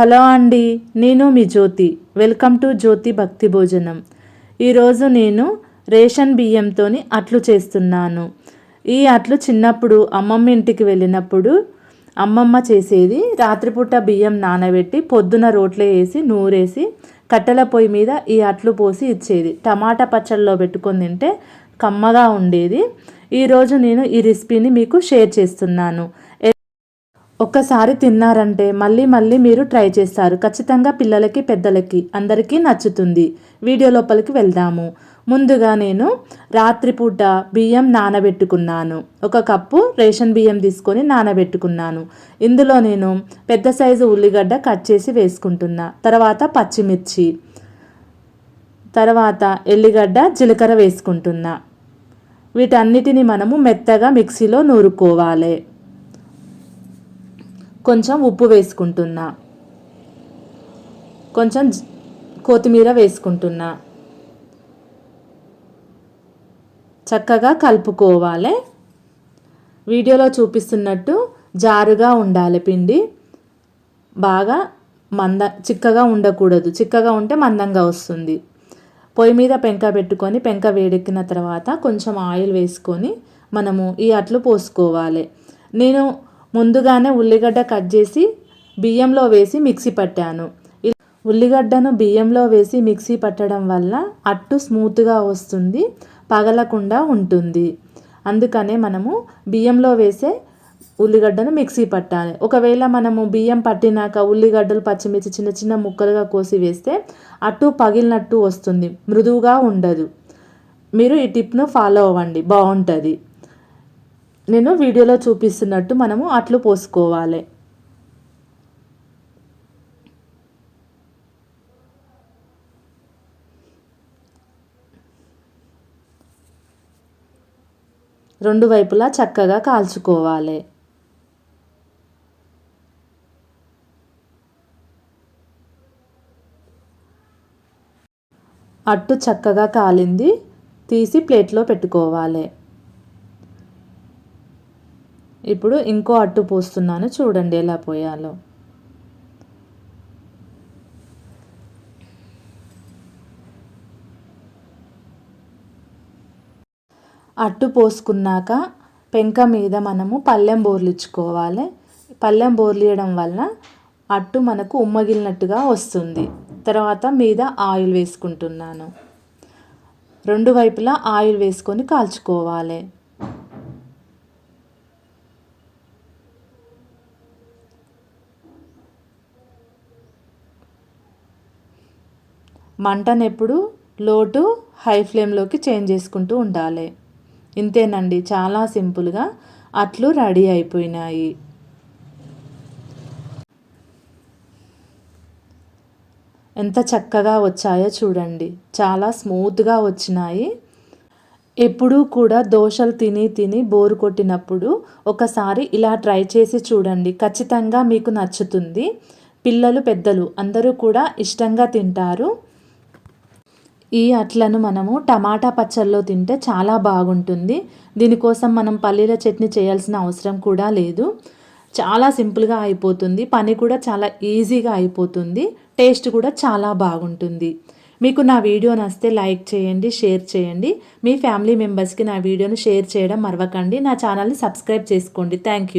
Hello అండి నేను మీ జ్యోతి. Welcome to జ్యోతి భక్తి భోజనం. ఈరోజు నేను రేషన్ బియ్యంతో అట్లు చేస్తున్నాను. ఈ అట్లు చిన్నప్పుడు అమ్మమ్మ ఇంటికి వెళ్ళినప్పుడు అమ్మమ్మ చేసేది రాత్రిపూట బియ్యం నానబెట్టి పొద్దున రోట్లో వేసి నూరేసి కట్టెల పొయ్యి మీద ఈ అట్లు పోసి ఇచ్చేది. టమాటా పచ్చళ్ళలో పెట్టుకొని తింటే కమ్మగా ఉండేది. ఈరోజు నేను ఈ రెసిపీని మీకు షేర్ చేస్తున్నాను. ఒక్కసారి తిన్నారంటే మళ్ళీ మళ్ళీ మీరు ట్రై చేస్తారు. ఖచ్చితంగా పిల్లలకి పెద్దలకి అందరికీ నచ్చుతుంది. వీడియో లోపలికి వెళ్దాము. ముందుగా నేను రాత్రిపూట బియ్యం నానబెట్టుకున్నాను. ఒక కప్పు రేషన్ బియ్యం తీసుకొని నానబెట్టుకున్నాను. ఇందులో నేను పెద్ద సైజు ఉల్లిగడ్డ కట్ చేసి వేసుకుంటున్నా. తర్వాత పచ్చిమిర్చి తర్వాత ఎల్లిగడ్డ జీలకర్ర వేసుకుంటున్నా. వీటన్నిటిని మనము మెత్తగా మిక్సీలో నూరుకోవాలి. కొంచెం ఉప్పు వేసుకుంటున్నా. కొంచెం కొత్తిమీర వేసుకుంటున్నా. చక్కగా కలుపుకోవాలి. వీడియోలో చూపిస్తున్నట్టు జారుగా ఉండాలి పిండి. బాగా మంద చిక్కగా ఉండకూడదు. చిక్కగా ఉంటే మందంగా వస్తుంది. పొయ్యి మీద పెంక పెట్టుకొని పెంక వేడెక్కిన తర్వాత కొంచెం ఆయిల్ వేసుకొని మనము ఈ అట్లు పోసుకోవాలి. నేను ముందుగానే ఉల్లిగడ్డ కట్ చేసి బియ్యంలో వేసి మిక్సీ పట్టాను. ఉల్లిగడ్డను బియ్యంలో వేసి మిక్సీ పట్టడం వల్ల అట్టు స్మూత్గా వస్తుంది పగలకుండా ఉంటుంది. అందుకనే మనము బియ్యంలో వేసే ఉల్లిగడ్డను మిక్సీ పట్టాలి. ఒకవేళ మనము బియ్యం పట్టినాక ఉల్లిగడ్డలు పచ్చిమిర్చి చిన్న చిన్న ముక్కలుగా కోసి వేస్తే అట్టు పగిలినట్టు వస్తుంది మృదువుగా ఉండదు. మీరు ఈ టిప్ను ఫాలో అవ్వండి బాగుంటుంది నేను వీడియోలో చూపిస్తున్నట్టు మనము అట్లు పోసుకోవాలి. రెండు వైపులా చక్కగా కాల్చుకోవాలి. అట్టు చక్కగా కాలింది తీసి ప్లేట్లో పెట్టుకోవాలి. ఇప్పుడు ఇంకో అట్టు పోస్తున్నాను. చూడండి ఎలా పోయాలో. అట్టు పోసుకున్నాక పెంక మీద మనము పల్లెం బోర్లిచ్చుకోవాలి. పల్లెం బోర్లియడం వల్ల అట్టు మనకు ఉమ్మగిలినట్టుగా వస్తుంది. తర్వాత మీద ఆయిల్ వేసుకుంటున్నాను. రెండు వైపులా ఆయిల్ వేసుకొని కాల్చుకోవాలి. మంటనెప్పుడు లోటు హై ఫ్లేమ్లోకి చేంజ్ చేసుకుంటూ ఉండాలి. ఇంతేనండి చాలా సింపుల్గా అట్లు రెడీ అయిపోయినాయి. ఎంత చక్కగా వచ్చాయో చూడండి. చాలా స్మూత్గా వచ్చినాయి. ఎప్పుడూ కూడా దోశలు తిని తిని బోరు కొట్టినప్పుడు ఒకసారి ఇలా ట్రై చేసి చూడండి. ఖచ్చితంగా మీకు నచ్చుతుంది. పిల్లలు పెద్దలు అందరూ కూడా ఇష్టంగా తింటారు. ఈ అట్లను మనము టమాటా పచ్చళ్ళలో తింటే చాలా బాగుంటుంది. దీనికోసం మనం పల్లీల చట్నీ చేయాల్సిన అవసరం కూడా లేదు. చాలా సింపుల్గా అయిపోతుంది. పని కూడా చాలా ఈజీగా అయిపోతుంది. టేస్ట్ కూడా చాలా బాగుంటుంది. మీకు నా వీడియో నచ్చితే లైక్ చేయండి షేర్ చేయండి. మీ ఫ్యామిలీ మెంబర్స్కి నా వీడియోను షేర్ చేయడం మరవకండి. నా ఛానల్ని సబ్స్క్రైబ్ చేసుకోండి. Thank you.